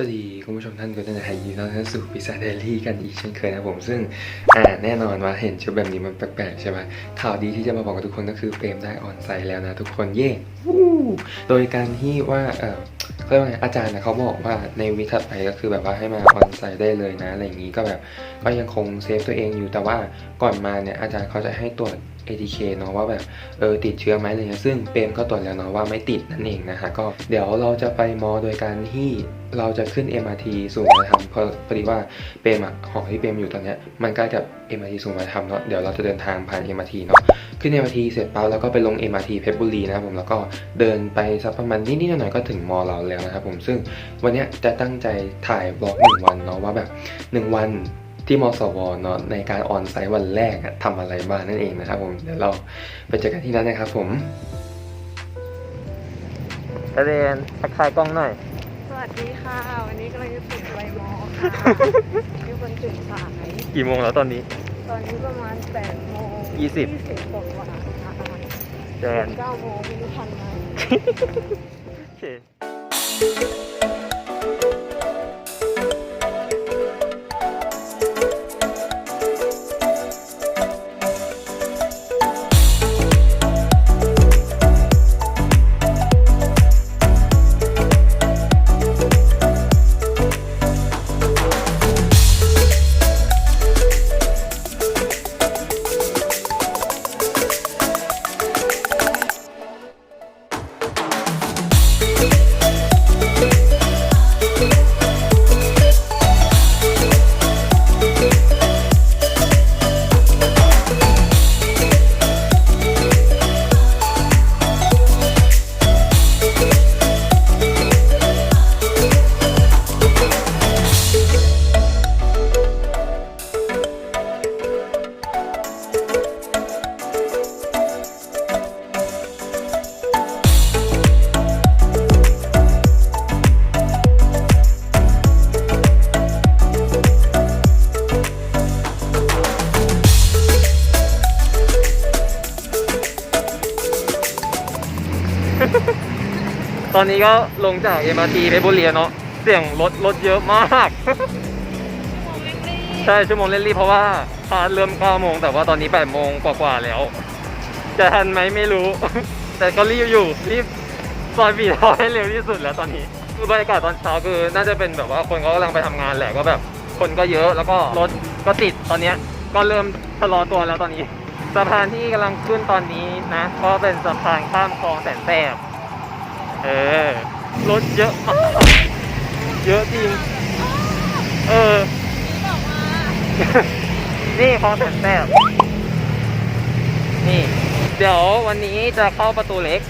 สวัสดีคุณผู้ชมท่านกท่านนะครับยินดีต้อนรับสู่พิซซ่าเดลี่กันอีกเช่นเคยนะผมซึ่งอ่าแน่นอนว่าเห็นชุดแบบนี้มันแปลกๆใช่ไหมข่าวดีที่จะมาบอกกับทุกคนก็คือเปรมได้ออนไซต์แล้วนะทุกคนเย่โดยการที่ว่าเออเขาเรียกว่าไงอาจารย์นะเขาบอกว่าในวิถัดไปก็คือแบบว่าให้มาออนไซต์ได้เลยนะอะไรอย่างนี้ก็แบบก็ยังคงเซฟตัวเองอยู่แต่ว่าก่อนมาเนี่ยอาจารย์เขาจะให้ตรวจ ATK เนาะว่าแบบเออติดเชื้อไหมอะไรเงี้ยซึ่งเปรมก็ตรวจแล้วเนาะว่าไม่ติดนั่นเองนะฮะก็เดี๋ยวเราจะไปมอโดยการที่เราจะขึ้น MRT สู่วัฒนธรรมเพราะพอดีว่าเปรมอะหอที่เปรมอยู่ตอนเนี้ยมันใกล้กับ MRT สู่วัฒนธรรมเนาะเดี๋ยวเราจะเดินทางผ่าน MRT เนาะขึ้น MRT เสร็จปั๊บแล้วก็ไปลง MRT เพชรบุรีนะครับผมแล้วก็เดินไปสักประมาณนิดๆหน่อยๆก็ถึงมอเราแล้วนะครับผมซึ่งวันเนี้ยจะตั้งใจถ่ายบล็อกหนึ่งวันเนาะว่าแบบหนึ่งวัน ที่มสวเนาะในการออนไซต์วันแรกอะทำอะไรบ้างนั่นเองนะครับผมเดี๋ยวเราไปเจอกันที่นั่นนะครับผมกระเด็นทักทายกล้องหน่อย สวัสดีค่ะ วันนี้กำลังจะถึงไวมอค่ะมีคนตื่นสาย กี่โมงแล้วตอนนี้ ตอนนี้ประมาณ8โมงยี่สิบ20กว่าๆค่ะแดน9โมงไม่รู้ทันไหม อเคตอนนี้ก็ลงจาก MRT เพชรบุรีเนาะเสียงรถรถเยอะมาก ใช่ชั่วโมงเล่นรีบเพราะว่าคลาสเริ่ม9โมงแต่ว่าตอนนี้8โมงกว่าๆแล้ว จะทันไหมไม่รู้ แต่ก็รีบอยู่รีบซอยบีทอให้เร็วที่สุดแล้วตอนนี้คือบรรยากาศตอนเช้าคือน่าจะเป็นแบบว่าคนเขากำลังไปทำงานแหละก็แบบ คนก็เยอะแล้วก็รถก็ติดตอนเนี้ยก็เริ่มชะลอตัวแล้วตอนนี้สะพานที่กำลังขึ้นตอนนี้นะ ก็เป็นสะพานข้ามคลองแสนแสบ เออ รถเยอะมากเยอะจริง เออ นี่คลองแสนแสบนี่ เดี๋ยววันนี้จะเข้าประตูเล็ก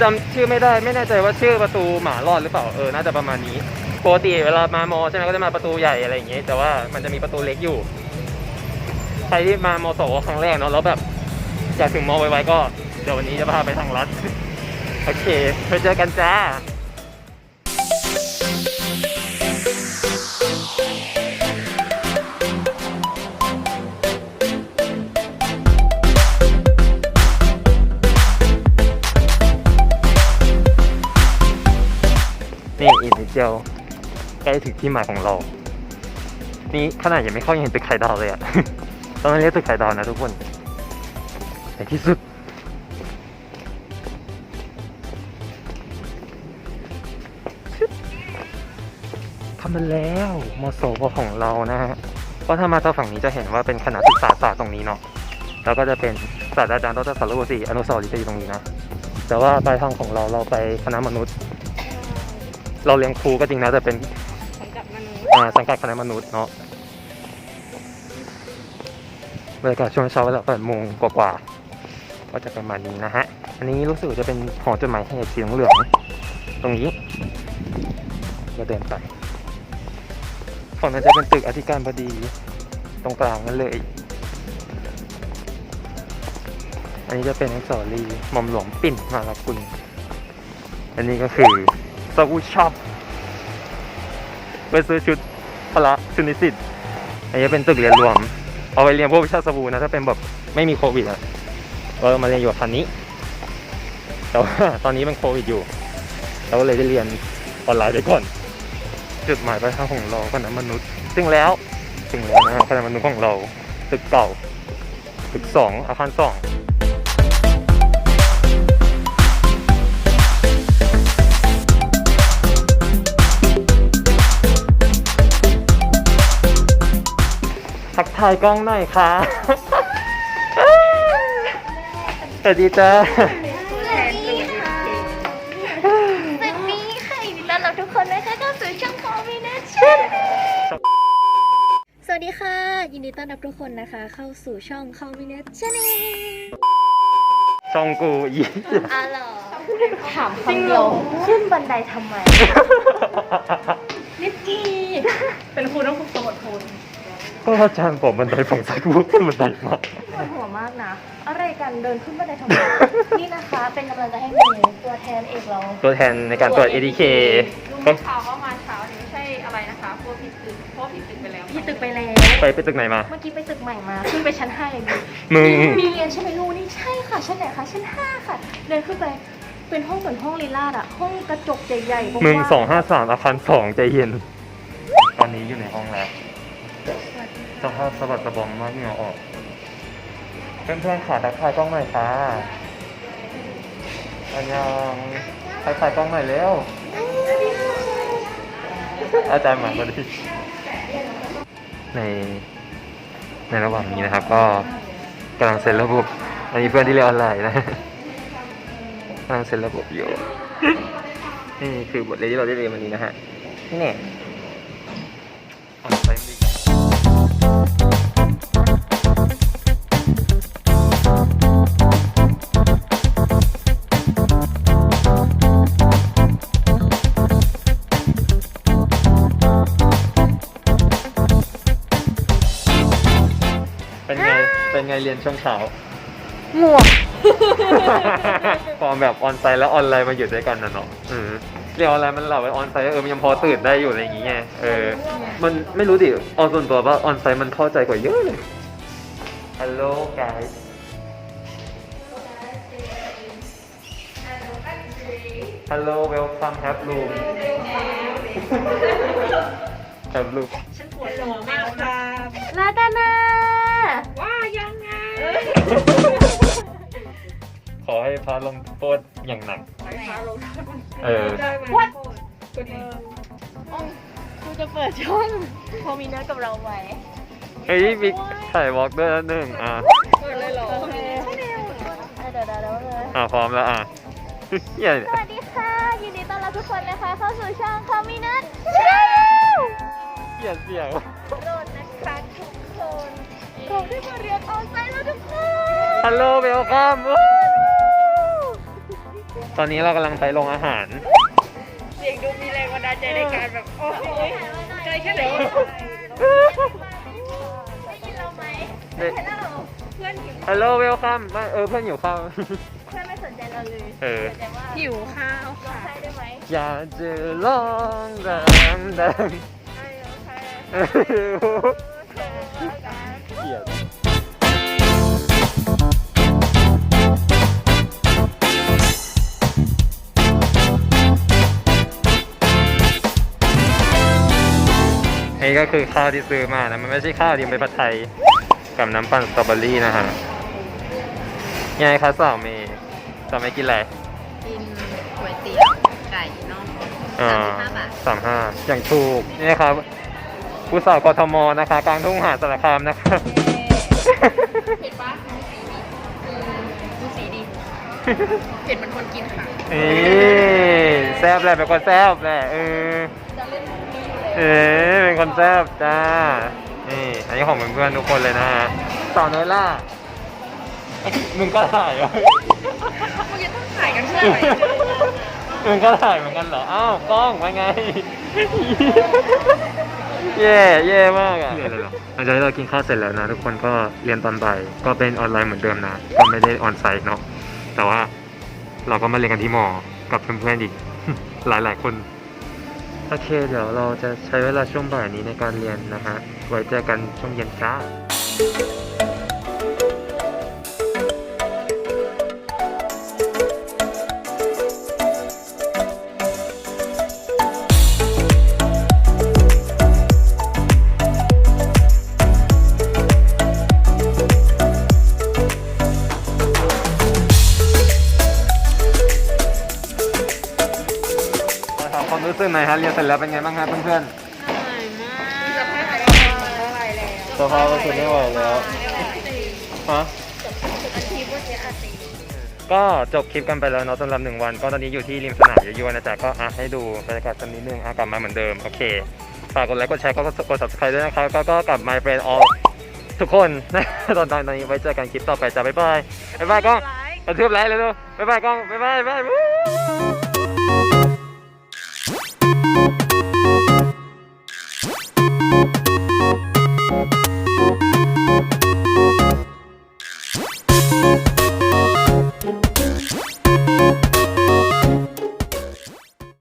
จำชื่อไม่ได้ไม่แน่ใจว่าชื่อประตูหมารอดหรือเปล่าเออน่าจะประมาณนี้ปกติเวลามามอใช่ไหมก็จะมาประตูใหญ่อะไรอย่างเงี้ยแต่ว่ามันจะมีประตูเล็กอยู่ใครที่มามอสวครั้งแรกเนาะแล้วแบบอยากถึงมอไวๆก็เดี๋ยววันนี้จะพาไปทางลัด โอเคไปเจอกันจ้านี่อีกนิดเดียวใกล้ถึงที่หมายของเรา นี่ขนาดยังไม่เข้ายังเห็นตึกไข่ดาวเลยอะ ตอนนั้นเรียกตึกไข่ดาวนะทุกคนในที่สุด มันแล้วมสวของเรานะฮะก็ถ้ามาทางฝั่งนี้จะเห็นว่าเป็นคณะศึกษาศาสตร์ตรงนี้เนาะแล้วก็จะเป็นศาสตราจารย์ดรสารวุฒิอนุสาวรีย์จะอยู่ตรงนี้นะแต่ว่าปลายทางของเราเราไปคณะมนุษย์ เราเรียนครูก็จริงนะแต่เป็นสังกัดมนุษย์อ่าสังกัดคณะมนุษย์เนาะบรรยากาศช่วงเช้าเวลาแปดโมงกว่าๆก็จะประมาณนี้นะฮะอันนี้รู้สึกจะเป็นหอจดหมายเหตุสีเหลืองตรงนี้เราเดินไป ฝั่งนั้นจะเป็นตึกอธิการบดีตรงกลางนั่นเลย อันนี้จะเป็นอนุสาวรีย์หม่อมหลวงปิ่นมาลากุลอันนี้ก็คือสวูช็อปไปซื้อชุดพละชุดนิสิตอันนี้เป็นตึกเรียนรวม เอาไปเรียนพวกวิชาสบู่นะถ้าเป็นแบบไม่มีโควิดอะก็มาเรียนอยู่กับคันนี้ แต่ว่าตอนนี้มันโควิดอยู่เราก็เลยได้เรียนออนไลน์ไปก่อน จุดหมายปลายทางของเราคณะมนุษย์ถึงแล้วถึงแล้วนะฮะคณะมนุษย์ของเราตึกเก่าตึกสองอาคารสองทักทายกล้องหน่อยค่ะสวัสดีจ้า ดีค่ะ ยินดีต้อนรับทุกคนนะคะ เข้าสู่ช่องคอมบิเนชั่นช่องกูอีอ๋อเหรอถามคำเดียวขึ้นบันไดทำไม นิกกี้เป็นครูต้องฝึกสมอดทนก็อาจารย์ผมบันไดฝั่งซ้ายกูขึ้นบันไดมาปวดหัวมากนะ อะไรกันเดินขึ้นบันไดทำไม นี่นะคะเป็นกำลังใจให้เมย์ตัวแทนเอกเรา ตัวแทนในการตรวจ ADK รู้ก็ข่าวว่า ไปไปตึกไหนมา เมื่อกี้ไปตึกใหม่มาขึ้นไปชั้นห้าเลยดิมึง มีเรียนใช่ไหมลูกนี่ใช่ค่ะชั้นไหนคะชั้นห้าค่ะ เดินขึ้นไปเป็นห้องเหมือนห้องลีลาดอะห้องกระจกใหญ่ๆมึงกว้าสองห้าสามอาคารสองใจเย็น ตอนนี้อยู่ในห้องแล้วสภาพสะบัดสะบอมมากเหงื่อออกเพื่อนๆขาทักทายกล้องหน่อยค่ะอันยังทักทายกล้องหน่อยเร็วอาจารย์หมาพอดี ในในระหว่างนี้นะครับ ก็กำลังเซ็นระบบอันนี้เพื่อนที่เรียนออนไลน์นะกำลังเซ็นระบบอยู่นี่คือบทเรียนที่เราได้เรียนวันนี้นะฮะนี่ ไงเรียนช่วงเช้าหมวกพอแบบออนไซต์แล้วออนไลน์มาอยู่ด้วยกันนะเนาะเออเรียนออนไลน์มันหลับไปออนไซต์เออมันยังพอตื่นได้อยู่อะไรอย่างเงี้ยเออ มันไม่รู้ดิออนส่วนตัวว่าออนไซต์มันเข้าใจกว่าเยอะเลย Hello guys Hello welcome have room have room ฉันปวดหัวมากค่ะลาตานาว่ายังไง ขอให้พระลงโทษอย่างหนัก ไปพาลงเออวัดคุณเองกูจะเปิดช่องพอมีนัดกับเราไว้เฮ้ยมีถ่ายวอล์กด้วยนะหนึ่งอะเปิดเลยเหรอโอเคเดี๋ยวเดี๋ยวเดี๋ยวเลยอะพร้อมแล้วอะเหี้ยสวัสดีค่ะ ยินดีต้อนรับทุกคนนะคะ เข้าสู่ช่องคอมมินัทเหี้ยเสียง โรดนะคะทุกคนเราได้มาเรียนออนไลน์แล้วทุกคน ฮัลโหลเวลคัมตอนนี้เรากำลังไปโรงอาหาร เสียงดูมีแรงบันดาลใจในการแบบ โอ้ยใจแค่ไหนได้ยินเราไหมเด็กฮัลโหลเพื่อนหิวฮัลโหลเวลคัมเออเพื่อนอยู่ข้าว เพื่อนไม่สนใจเราเลยเออสนใจว่าหิวข้าวร้องค่ะไห้ได้ไหมอยากจะลองดังดังใช่โอเคเออโอเคเกลียด นี่ก็คือข้าวที่ซื้อมานะ มันไม่ใช่ข้าวที่เป็นผัดไทย กับน้ำปั่นสตรอเบอรี่นะฮะยังไงคะสาวเมย์สาวเมย์กินอะไร กินก๋วยเตี๋ยวไก่น่องอ่า35บาทสามห้าอย่างถูก นี่นะครับผู้สาวกทมนะคะ กลางทุ่งหาสารคามนะคะเผ็ดปะดูสีดีเผ็ดมันคนกินค่ะนี่แซบแหละเป็นคนแซบแหละเออเออเป็นคนแซบจ้า นี่อันนี้ของเพื่อนๆทุกคนเลยนะฮะสาวน้อยล่า มึงก็ถ่ายเหรอมึงจะต้องถ่ายกันเพื่ออะไรมึงก็ถ่ายเหมือนกันเหรอ อ้าวกล้องมาไง เย่เย่มากอะหลังจากที่เรากินข้าวเสร็จแล้วนะ ทุกคนก็เรียนตอนบ่าย ก็เป็นออนไลน์เหมือนเดิมนะ ก็ไม่ได้ออนไซต์เนาะ แต่ว่าเราก็มาเรียนกันที่มอ กับเพื่อนๆอีก หลายๆคน โอเค เดี๋ยวเราจะใช้เวลาช่วงบ่ายนี้ในการเรียนนะฮะ ไว้เจอกันช่วงเย็นจ้า ฮะเรียนเสร็จแล้วเป็นไงบ้างครับเพื่อนสภาพอะไรเท่าไรแล้วๆสภาพก็คือไม่ไหวแล้วฮะอาชีพว่าเจ๊อาตีก็จบคลิปกันไปแล้วเนาะสำหรับหนึ่งวัน ก็ตอนนี้อยู่ที่ริมสนามเยอะๆนะจ๊ะก็อะให้ดูบรรยากาศสักนิดนึงอะกลับมาเหมือนเดิมโอเคฝากกดไลค์กดแชร์ก็กด subscribe ด้วยนะครับก็ก็กับ my friend all ทุกคนนะตอนตอนนี้ไว้เจอกันคลิปต่อไปจ้ะบ๊ายบายบ๊ายบายก้องกระทืบไลค์เลยดูบ๊ายบายก้องบ๊ายบายบ๊ายบาย